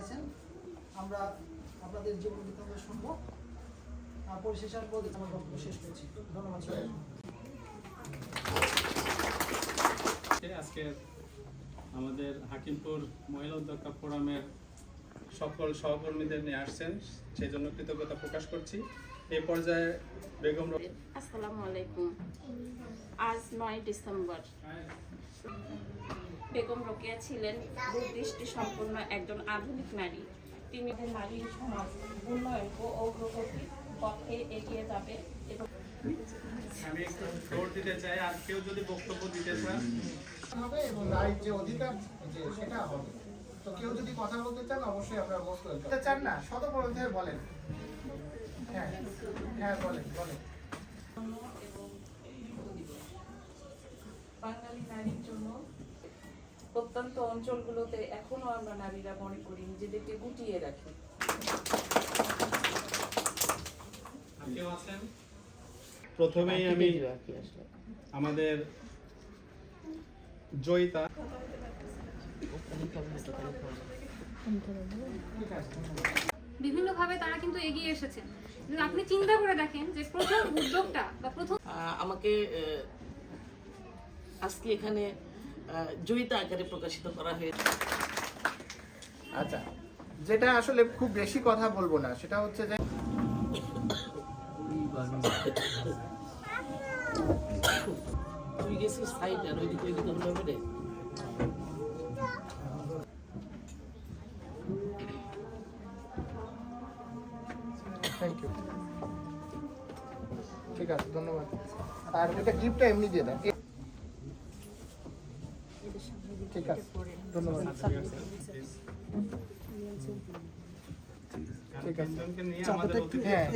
রেখেছেন আমরা আপনাদের জীবন বৃত্তান্ত শুনব আর পরিশেষে আমি বলতে আমার বক্তব্য শেষ করছি। ধন্যবাদ সবাইকে। আজকে আমাদের হাকিমপুর মহিলা উদ্যোক্তা ফোরামের সকল সহকর্মীদের নিয়ে আসছেন। সেই জন্য কৃতজ্ঞতা প্রকাশ করছি। এ পর্যায়ে বেগম আসসালামু আলাইকুম। আজ নয় ডিসেম্বর। বেগম রোকেয়া ছিলেন দূরদৃষ্টি সম্পন্ন একজন আধুনিক নারী। তিনি নারী সমাজ উন্নয়ন ও অগ্রগতির পথে এগিয়ে যাবে এবং আমি একটু জোর দিতে চাই আর কেউ যদি বক্তব্য দিতে চান হবে এবং নারীর যে অধিকার যে সেটা হবে। তো কেউ যদি কথা বলতে চান অবশ্যই আপনারা মোস্ট ওয়েলকাম চান না বলেন। হ্যাঁ হ্যাঁ বলেন বলেন। বাঙালি নারীর জন্য প্রত্যন্ত অঞ্চলগুলোতে এখনও আমরা নারীরা মনে করি নিজেদেরকে গুটিয়ে রাখি। প্রথমেই আমি আমাদের জয়িতা। বিভিন্নভাবে তারা কিন্তু এগিয়ে এসেছেন আপনি চিন্তা করে দেখেন যে প্রথম উদ্যোগটা বা প্রথম আহ, আমাকে আহ, আজকে এখানে জয়িতা আকারে প্রকাশিত করা হয়েছে। আচ্ছা যেটা আসলে খুব বেশি কথা বলব না সেটা হচ্ছে যে তুই গেছিস সাইড আর ওইদিকে ওইদিকে হলো বেড়ে থ্যাংক ইউ ঠিক আছে ধন্যবাদ। আর এটা গিফটটা এমনি দিয়ে এ- ঠিক আছে ধন্যবাদ। ঠিক আছে। নিয়ে আমাদের হ্যাঁ।